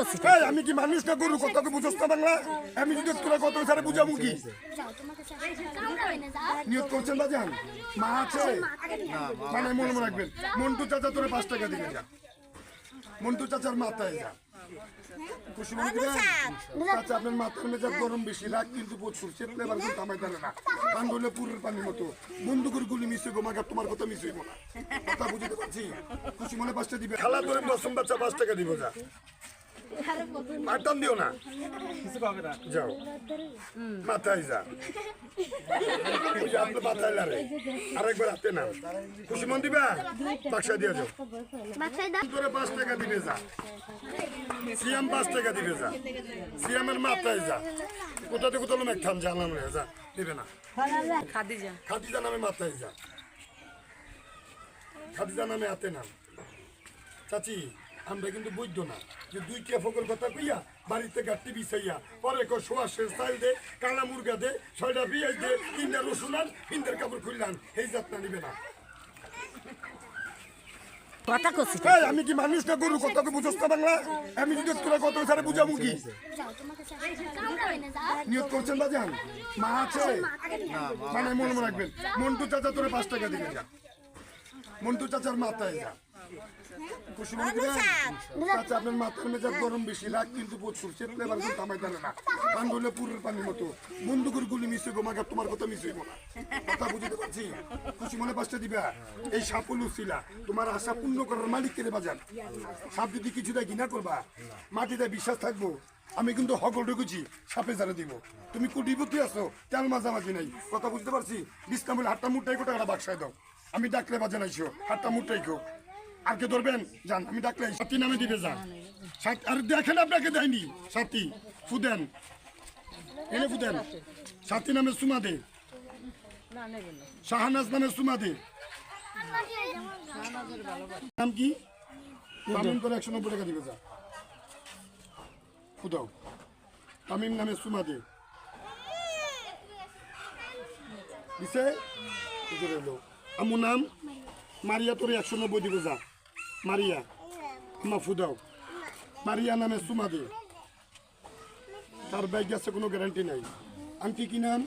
এই, আমি কি মানুষ না গরু কত বুঝোস না বাংলা? আমি যদি তোরা কত সারে বুঝাবো কি? নিয়ত করছেন বাজান মা আছে? মানে মনে মনে রাখবেন। মন্টু চাচা তোরা পাঁচ টাকা দিবে যা। মন্টু চাচার মাথায় যা। চাচা আপনার মাথার মেজাজ গরম বেশি রাগ কিন্তু প্রচুর। চেপলে এবার কিন্তু আমায় জানে না। পান ধরলে পুরের পানির মতো। বন্দুকের গুলি মিশে গো মাগা তোমার কথা মিশে না। কথা বুঝতে পারছি? কুসুমনে পাঁচটা দিবে। খালা ধরে দশম বাচ্চা পাঁচ টাকা দিব যা। মারতাম দিও না। যাও। মাথায় যা। মাথায় লারে আরেকবার হাতে নাম খুশি মন দিবা? বাক্সা দিয়ে যাও। তোরে পাঁচ টাকা দিবে যা। সিয়াম পাঁচ টাকা দিবে যা। সিয়ামের মাথায় যা। কোথাতে কোথাও মেঘ থাম জানানো যা। দিবে না। খাদিজা। খাদিজা নামে মাথায় যা। খাদিজা নামে হাতে নাম চাচি আমরা কিন্তু বৈধ না। যে দুই কে ফকর কথা কইয়া বাড়িতে গাঠটি বিছাইয়া পরে কো শোয়া শেষ চাল দে কালা মুরগা দে ছয়টা পিঁয়াজ দে তিনটা রসুন আন তিনটার কাপড় খুললাম এই যাত্রা নিবে না। কথা আমি কি মানুষ না গরু কত বুঝোস না বাংলা? আমি যদি তোরা কত সারে বুঝাবো কি? নিয়ত করছেন বাজান মা আছে? মানে মনে মনে রাখবেন। মন্টু চাচা তোরা পাঁচ টাকা দিবে যা। মন্টু চাচার মাথায় যা। মাগা, তোমার আশা পূর্ণ করার মালিক বাজান? সাপ যদি ঘৃণা করবা, মাটিতে বিশ্বাস থাকব। আমি কিন্তু হকল ঢুকেছি, সাপে জারে দিব। তুমি কুটিপতি আছো, তেল মাঝামাঝি নাই। কথা বুঝতে পারছি? বিস্তামূল হাটটা মুটাই কোটা বাক্সায় দাও। আমি ডাকলে বাজান আইসো, হাটটা মুটাই খো আর কে ধরবেন? যান, আমি ডাকলে। সাথী নামে দিবে যান। আর দেখেন আপনাকে দেয়নি। সাথী ফুদেন। এনে ফুদেন। সাথী নামে সুমা দে। শাহানাজ নামে সুমা দে। নাম কি? তামিম করে একশো নব্বই টাকা দিবে যা ফুদাও। তামিম নামে সুমা দে। দিছে? আমার নাম? মারিয়া তোর একশো নব্বই দিবে যা মারিয়া আমা ফুদাও মারিয়া নামে সুমা দে তার ব্যাগ গেছে কোনো গ্যারান্টি নাই আন্টি কি নাম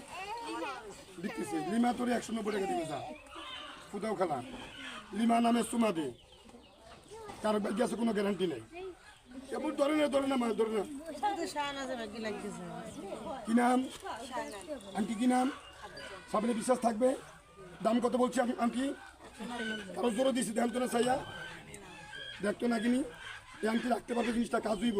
দিতেছে লিমা তোর একশো নব্বই টাকা দিবে যা ফুদাও খালা লিমা নামে সুমা দে তার ব্যাগ গেছে কোনো গ্যারান্টি নেই কেবল ধরে না ধরে না মানে ধরে না কি নাম আন্টি কি নাম সামনে বিশ্বাস থাকবে দাম কত বলছি আম- আন্টি কারও জোরে দিছি দেন তো না চাইয়া দেখতো না কিনি রাখতে পারবে জিনিসটা কাজ হইব।